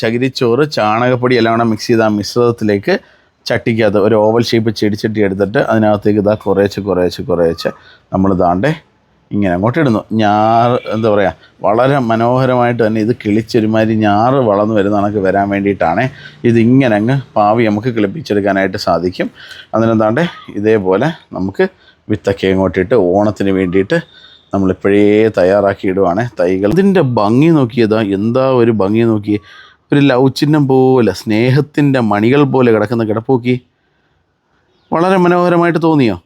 ചകിരിച്ചോറ് ചാണകപ്പൊടി എല്ലാം കൂടെ മിക്സ് ചെയ്ത ആ മിശ്രിതത്തിലേക്ക് ചട്ടിക്കകത്ത് ഒരു ഓവൽ ഷേപ്പ് ചെടിച്ചട്ടി എടുത്തിട്ട് അതിനകത്തേക്ക് ഇതാ കുറേശ്ശെ കുറേശ്ശെ കുറേശ്ശെ നമ്മൾ ദാണ്ടേ ഇങ്ങനെ അങ്ങോട്ട് ഇടുന്നു. ഞാറ് എന്താ പറയുക വളരെ മനോഹരമായിട്ട് തന്നെ ഇത് കിളിച്ചൊരുമാതിരി ഞാറ് വളർന്നു വരുന്ന കണക്ക് വരാൻ വേണ്ടിയിട്ടാണ് ഇതിങ്ങനെ അങ്ങ് പാവി നമുക്ക് കിളിപ്പിച്ചെടുക്കാനായിട്ട് സാധിക്കും. അതിനെന്താണ്ട് ഇതേപോലെ നമുക്ക് വിത്തൊക്കെ അങ്ങോട്ടിട്ട് ഓണത്തിന് വേണ്ടിയിട്ട് നമ്മളിപ്പോഴേ തയ്യാറാക്കി ഇടുവാണ്. തൈകൾ ഇതിന്റെ ഭംഗി നോക്കിയതാ എന്താ ഒരു ഭംഗി നോക്കി ഒരു ലവ് ചിഹ്നം പോലെ സ്നേഹത്തിന്റെ മണികൾ പോലെ കിടക്കുന്ന കിടപ്പോക്കി വളരെ മനോഹരമായിട്ട് തോന്നിയോ?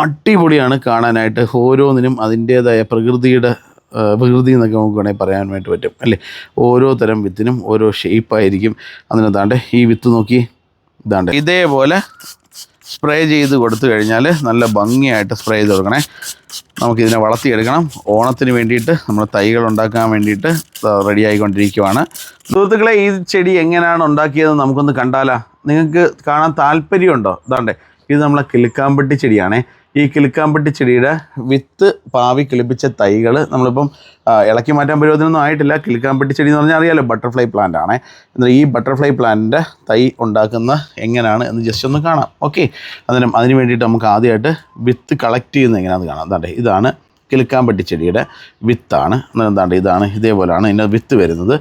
അടിപൊളിയാണ് കാണാനായിട്ട്. ഓരോന്നിനും അതിന്റേതായ പ്രകൃതിയുടെ പ്രകൃതി എന്നൊക്കെ നമുക്ക് വേണമെങ്കിൽ പറയാനായിട്ട് പറ്റും അല്ലേ? ഓരോ തരം വിത്തിനും ഓരോ ഷേപ്പായിരിക്കും അതിനെന്താണ്ട് ഈ വിത്ത് നോക്കി ഇതാണ്ട് ഇതേപോലെ സ്പ്രേ ചെയ്ത് കൊടുത്തു കഴിഞ്ഞാൽ നല്ല ഭംഗിയായിട്ട് സ്പ്രേ ചെയ്ത് കൊടുക്കണേ. നമുക്കിതിനെ വളർത്തിയെടുക്കണം. ഓണത്തിന് വേണ്ടിയിട്ട് നമ്മൾ തൈകൾ ഉണ്ടാക്കാൻ വേണ്ടിയിട്ട് റെഡി ആയിക്കൊണ്ടിരിക്കുവാണ്. സുഹൃത്തുക്കളെ ഈ ചെടി എങ്ങനെയാണ് ഉണ്ടാക്കിയതെന്ന് നമുക്കൊന്ന് കണ്ടാലാ. നിങ്ങൾക്ക് കാണാൻ താല്പര്യമുണ്ടോ? ഇതാണ്ടേ ഇത് നമ്മളെ കിലുക്കാമ്പട്ടി ചെടിയാണേ. ഈ കിളിക്കാമ്പട്ടി ചെടിയുടെ വിത്ത് പാവി കിളിപ്പിച്ച തൈകൾ നമ്മളിപ്പം ഇളക്കി മാറ്റാൻ പരുവത്തിനൊന്നും ആയിട്ടില്ല. കിളിക്കാമ്പട്ടി ചെടി എന്ന് പറഞ്ഞാൽ അറിയാലോ ബട്ടർഫ്ലൈ പ്ലാന്റ് ആണ്. എന്നാൽ ഈ ബട്ടർഫ്ലൈ പ്ലാന്റിന്റെ തൈ ഉണ്ടാക്കുന്ന എങ്ങനെയാണ് എന്ന് ജസ്റ്റ് ഒന്ന് കാണാം. ഓക്കെ അന്നേരം അതിന് വേണ്ടിയിട്ട് നമുക്ക് ആദ്യമായിട്ട് വിത്ത് കളക്ട് ചെയ്യുന്നത് എങ്ങനെയാണെന്ന് കാണാം. അതാണ്ട് ഇതാണ് കിളിക്കാമ്പട്ടി ചെടിയുടെ വിത്താണ്. എന്താണ്ട് ഇതാണ് ഇതേപോലെയാണ് ഇതിന്റെ വിത്ത് വരുന്നത്.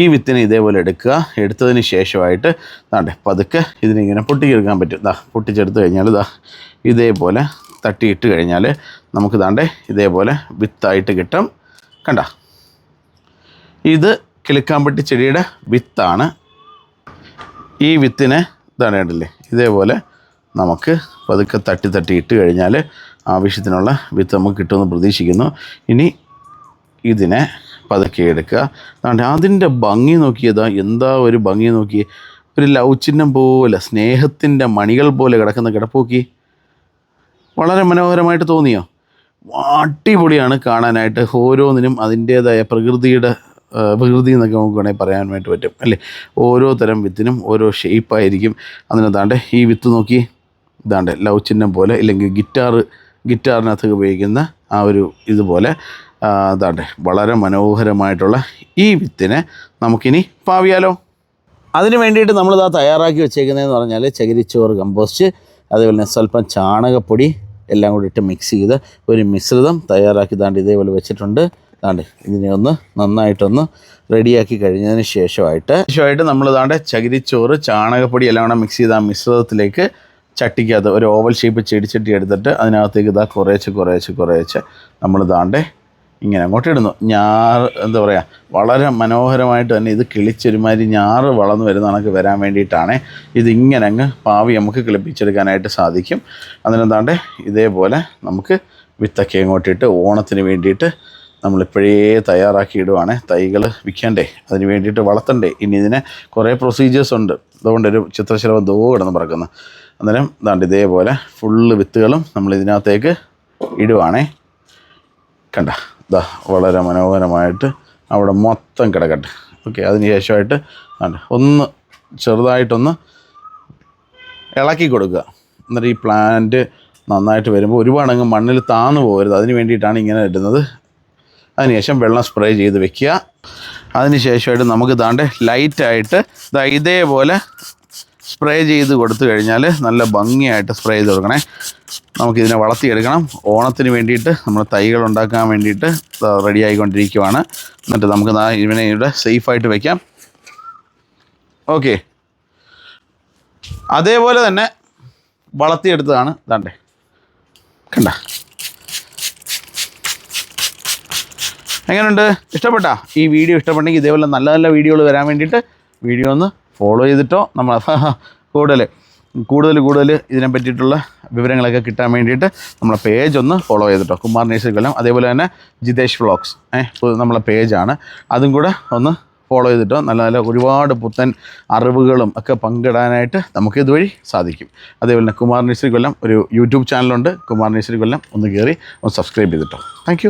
ഈ വിത്തിനെ ഇതേപോലെ എടുക്കുക. എടുത്തതിന് ശേഷമായിട്ട് ദാണ്ടെ പതുക്കെ ഇതിനിങ്ങനെ പൊട്ടിച്ചെടുക്കാൻ പറ്റും. ഇതാ പൊട്ടിച്ചെടുത്ത് കഴിഞ്ഞാൽ ഇതാ ഇതേപോലെ തട്ടിയിട്ട് കഴിഞ്ഞാൽ നമുക്ക് ദാണ്ടേ ഇതേപോലെ വിത്തായിട്ട് കിട്ടും. കണ്ട? ഇത് കിളിക്കാമ്പട്ടി ചെടിയുടെ വിത്താണ്. ഈ വിത്തിനെ ഇതാണ് കണ്ടില്ലേ? ഇതേപോലെ നമുക്ക് പതുക്കെ തട്ടി തട്ടി ഇട്ട് കഴിഞ്ഞാൽ ആവശ്യത്തിനുള്ള വിത്ത് നമുക്ക് കിട്ടുമെന്ന് പ്രതീക്ഷിക്കുന്നു. ഇനി ഇതിനെ പതുക്കെ എടുക്കുക. അതുകൊണ്ട് അതിന്റെ ഭംഗി നോക്കിയതാ എന്താ ഒരു ഭംഗി നോക്കി ഒരു ലവ് ചിഹ്നം പോലെ സ്നേഹത്തിന്റെ മണികൾ പോലെ കിടക്കുന്ന കിടപ്പോക്കി വളരെ മനോഹരമായിട്ട് തോന്നിയോ? അടിപൊളിയാണ് കാണാനായിട്ട്. ഓരോന്നിനും അതിന്റേതായ പ്രകൃതിയുടെ പ്രകൃതി എന്നൊക്കെ നമുക്ക് വേണമെങ്കിൽ പറയാനായിട്ട് പറ്റും അല്ലേ? ഓരോ തരം വിത്തിനും ഓരോ ഷേപ്പായിരിക്കും അതിനെന്താണ്ട് ഈ വിത്ത് നോക്കി ഇതാണ്ട് ലവ് ചിഹ്നം പോലെ ഇല്ലെങ്കിൽ ഗിറ്റാർ ഗിറ്റാറിനകത്ത് ഉപയോഗിക്കുന്ന ആ ഒരു ഇതുപോലെ ഇതാണ്ട് വളരെ മനോഹരമായിട്ടുള്ള ഈ വിത്തിനെ നമുക്കിനി പാവിയാലോ അതിന് വേണ്ടിയിട്ട് നമ്മളിതാ തയ്യാറാക്കി വെച്ചേക്കുന്നതെന്ന് പറഞ്ഞാൽ ചകിരിച്ചോറ് കമ്പോസ്റ്റ് അതേപോലെ തന്നെ സ്വല്പം ചാണകപ്പൊടി എല്ലാം കൂടി ഇട്ട് മിക്സ് ചെയ്ത് ഒരു മിശ്രിതം തയ്യാറാക്കി താണ്ട് ഇതേപോലെ വെച്ചിട്ടുണ്ട്. താണ്ട് ഇതിനെ ഒന്ന് നന്നായിട്ടൊന്ന് റെഡിയാക്കി കഴിഞ്ഞതിന് ശേഷമായിട്ട് ശേഷമായിട്ട് നമ്മൾ താണ്ട് ചകിരിച്ചോറ് ചാണകപ്പൊടി എല്ലാം കൂടെ മിക്സ് ചെയ്ത് ആ മിശ്രിതത്തിലേക്ക് ചട്ടിക്കകത്ത് ഒരു ഓവൽ ഷേപ്പ് ചെടിച്ചട്ടി എടുത്തിട്ട് അതിനകത്തേക്ക് ഇതാ കുറേശ്ശെ കുറേശ്ശെ കുറേശ്ശെ നമ്മൾ ദാണ്ട് ഇങ്ങനെ അങ്ങോട്ട് ഇടുന്നു. ഞാറ് എന്താ പറയുക വളരെ മനോഹരമായിട്ട് തന്നെ ഇത് കിളിച്ചൊരുമാതിരി ഞാറ് വളർന്നു വരുന്ന കണക്ക് വരാൻ വേണ്ടിയിട്ടാണ് ഇതിങ്ങനെ അങ്ങ് പാവി നമുക്ക് കിളിപ്പിച്ചെടുക്കാനായിട്ട് സാധിക്കും. അതിനെന്താണ്ട് ഇതേപോലെ നമുക്ക് വിത്തൊക്കെ അങ്ങോട്ടിട്ട് ഓണത്തിന് വേണ്ടിയിട്ട് നമ്മളിപ്പോഴേ തയ്യാറാക്കി ഇടുവാണ് തൈകൾ വിൽക്കണ്ടേ അതിന് വേണ്ടിയിട്ട് വളർത്തണ്ടേ. ഇനി ഇതിന് കുറേ പ്രൊസീജിയേഴ്സ് ഉണ്ട്. അതുകൊണ്ട് ഒരു ചിത്രശലഭം ദോ കിടന്ന് പറക്കുന്നു. അന്നേരം ഇതാണ്ട് ഇതേപോലെ ഫുള്ള് വിത്തുകളും നമ്മൾ ഇതിനകത്തേക്ക് ഇടുവാണേ. കണ്ട. ഇതാ വളരെ മനോഹരമായിട്ട് അവിടെ മൊത്തം കിടക്കട്ടെ. ഓക്കെ അതിന് ശേഷമായിട്ട് ഒന്ന് ചെറുതായിട്ടൊന്ന് ഇളക്കി കൊടുക്കുക. എന്നിട്ട് ഈ പ്ലാന്റ് നന്നായിട്ട് വരുമ്പോൾ ഒരുപാട് അങ്ങ് മണ്ണിൽ താന്നു പോകരുത്. അതിന് വേണ്ടിയിട്ടാണ് ഇങ്ങനെ ഇടുന്നത്. അതിനുശേഷം വെള്ളം സ്പ്രേ ചെയ്ത് വെക്കുക. അതിന് ശേഷമായിട്ട് നമുക്ക് ദാണ്ട് ലൈറ്റായിട്ട് ദാ ഇതേപോലെ സ്പ്രേ ചെയ്ത് കൊടുത്തു കഴിഞ്ഞാൽ നല്ല ഭംഗിയായിട്ട് സ്പ്രേ ചെയ്ത് കൊടുക്കണേ. നമുക്കിതിനെ വളർത്തിയെടുക്കണം. ഓണത്തിന് വേണ്ടിയിട്ട് നമ്മൾ തൈകൾ ഉണ്ടാക്കാൻ വേണ്ടിയിട്ട് റെഡി ആയിക്കൊണ്ടിരിക്കുവാണ്. എന്നിട്ട് നമുക്ക് ഇവനെ ഇവിടെ സേഫായിട്ട് വയ്ക്കാം ഓക്കെ അതേപോലെ തന്നെ വളർത്തിയെടുത്തതാണ്. ദാണ്ടേ കണ്ട. എങ്ങനെയുണ്ട് ഇഷ്ടപ്പെട്ടാ? ഈ വീഡിയോ ഇഷ്ടപ്പെട്ടെങ്കിൽ ഇതേപോലെ നല്ല നല്ല വീഡിയോകൾ വരാൻ വേണ്ടിയിട്ട് വീഡിയോ ഒന്ന് ഫോളോ ചെയ്തിട്ടോ നമ്മൾ കൂടുതൽ കൂടുതൽ കൂടുതൽ ഇതിനെ പറ്റിയിട്ടുള്ള വിവരങ്ങളൊക്കെ കിട്ടാൻ വേണ്ടിയിട്ട് നമ്മളെ പേജ് ഒന്ന് ഫോളോ ചെയ്തിട്ടോ. കുമാർ നേഴ്സറി കൊല്ലം അതേപോലെ തന്നെ ജിതേഷ് വ്ളോഗ്സ് ഏഹ് നമ്മളെ പേജാണ് അതും കൂടെ ഒന്ന് ഫോളോ ചെയ്തിട്ടോ. നല്ല നല്ല ഒരുപാട് പുത്തൻ അറിവുകളും ഒക്കെ പങ്കിടാനായിട്ട് നമുക്ക് ഇതുവഴി സാധിക്കും. അതേപോലെ തന്നെ കുമാർ നേഴ്സറി കൊല്ലം ഒരു യൂട്യൂബ് ചാനലുണ്ട് കുമാർ നേഴ്സറി കൊല്ലം ഒന്ന് കയറി ഒന്ന് സബ്സ്ക്രൈബ് ചെയ്തിട്ടോ. താങ്ക്